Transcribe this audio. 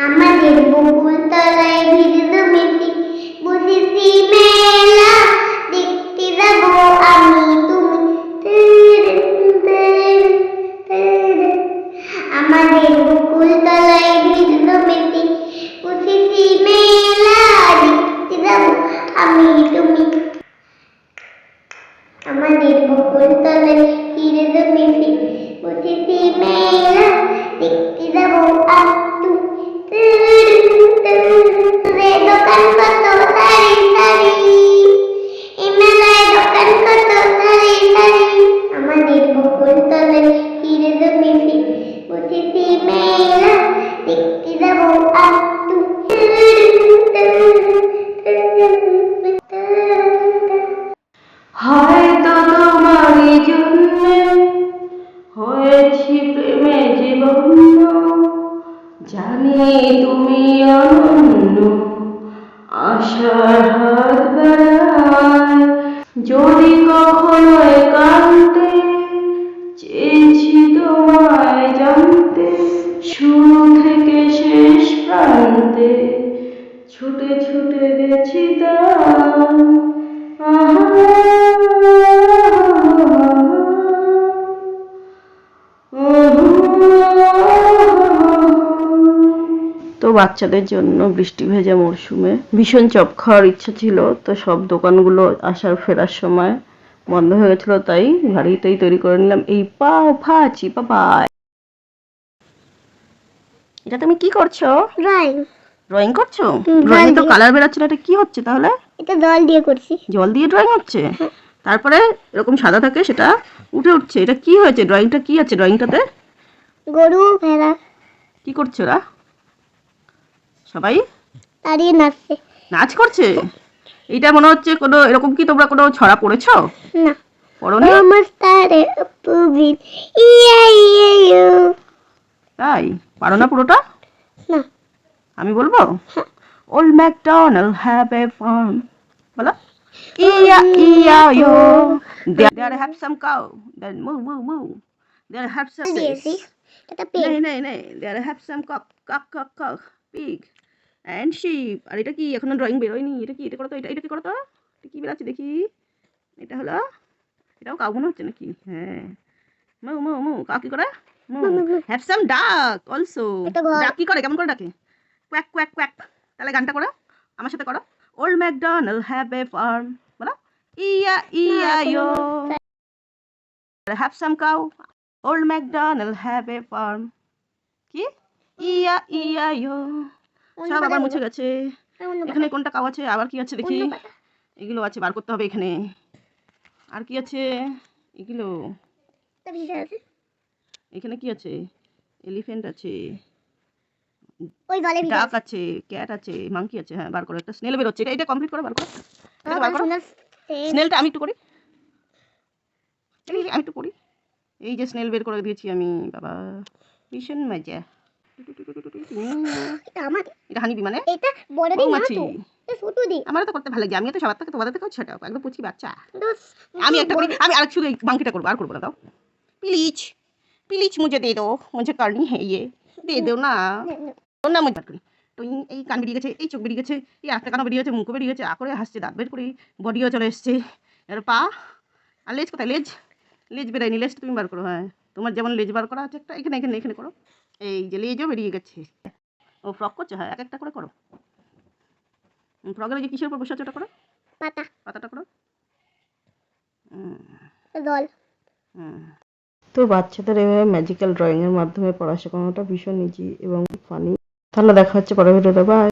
আমাদের বকুল তলায় ভিড় হয়েছি প্রেমে জীবন জানি তুমি অনন্য আশার বাচ্চাদের জন্য বৃষ্টি ভেজা মরশুমে ভীষণ চপ খাওয়ার ইচ্ছা ছিল তো সব দোকানগুলো আসার ফেরার সময় বন্ধ হয়ে গেছিল তাই বাড়িতেই তৈরি করে নিলাম। এই পাও ভাজি বাবাই এটা তুমি কি করছ? ড্রয়িং ড্রয়িং করছ? ড্রয়িং তো কালার বেরোচ্ছে না এটা কি হচ্ছে তাহলে? এটা জল দিয়ে করছি। জল দিয়ে ড্রয়িং হচ্ছে? তারপরে এরকম সাদা থাকে সেটা উঠে উঠছে। এটা কি হয়েছে? ড্রয়িংটা কি আছে ড্রয়িংটাতে গরু ভেড়া। কি করছ ওরা? সবাই? দাঁড়িয়ে নাচছে। নাচ করছে? এটা মনে হচ্ছে কোনো এরকম কি তোমরা কোনো ছড়া পড়েছো? না। পড়োনি? নমস্কারে পুবিন ইয়া ইয়া ইউ তাই? পারো না পুরোটা? না। আমি বলব? Old MacDonald have a farm বলো। Yeah yeah you there have some cow then moo moo moo there have some neigh neigh there have some cock cock cock cock pig and sheep আর এটা কি এখনও drawing বেরোয়নি? এটা কি এটা করো তো এটা এটা কি করো তো? এটা কি বেরোচ্ছে দেখি। এটা হলো এটাও কাউ মনে হচ্ছে নাকি? হ্যাঁ। মৌ মৌ মৌ কাউ কি করে? হ্যাভ সাম ডাক অলসো ডাক কি করে? কেমন করে ডাকে? কোয়াক কোয়াক কোয়াক তাহলে গানটা করো আমার সাথে করো। Old McDonald have a farm বলো। ইয়া ইয়া ইয়ো have some cow old McDonald have a farm কি? ইয়া ইয়া ইয়ো। সব আবার মুছে গেছে। এখানে কোনটা কাউ আছে? আবার কি আছে? দেখি। এগুলো আছে বার করতে হবে এখানে। আর কি আছে? এগুলো। এখানে কি আছে? এলিফ্যান্ট আছে। ডাক আছে। ক্যাট আছে মাংকি আছে। হ্যাঁ বার করো। একটা স্নেল বেরোচ্ছে। এটা এটা কমপ্লিট করো বার করো। বার করো। স্নেলটা আমি একটু করি। আমি একটু করি। এই যে স্নেল বের করে দিয়েছি আমি। বাবা ভীষণ মজা। আমার এটা হানিবি মানে? এটা বড় দিন না তো। ছোট দিন আমার তো করতে ভালো লাগে। আমি তো সবার থেকে তোমাদের থেকেও ছোট একদম পুচকি বাচ্চা। আমি একটা করি আমি আর শুধু বাঙ্কিটা করব আর করব না দাও। প্লিজ প্লিজ মুঝে দো দে দো না না মুঝে করি তো এই- কান বেরিয়ে গেছে এই চোখ বেরিয়ে গেছে এই একটা কানও বেরিয়ে গেছে মুখও বেরিয়ে গেছে আ করে হাসছে দাঁত বের করে বডিও চলে এসছে। এর পা। আর লেজ কোথায়? লেজ? লেজ বেরোয়নি লেজটা তুমি বার করো হ্যাঁ। তোমার যেমন লেজ বার করা আছে একটা এখানে এখানে এখানে করো। এই যে লেজও বেরিয়ে গেছে। ও ফ্রক করছে হ্যাঁ এক একটা করে করো। ফ্রকের যে কিসের উপর বসে আছে ওটা করো? পাতা। পাতাটা করো। দল। তো বাচ্চাদের এভাবে ম্যাজিক্যাল ড্রয়িংয়ের মাধ্যমে পড়া শেখানোটা ভীষণ ইজি এবং ফানি তাহলে দেখা হচ্ছে পরের ভিডিওতে বাই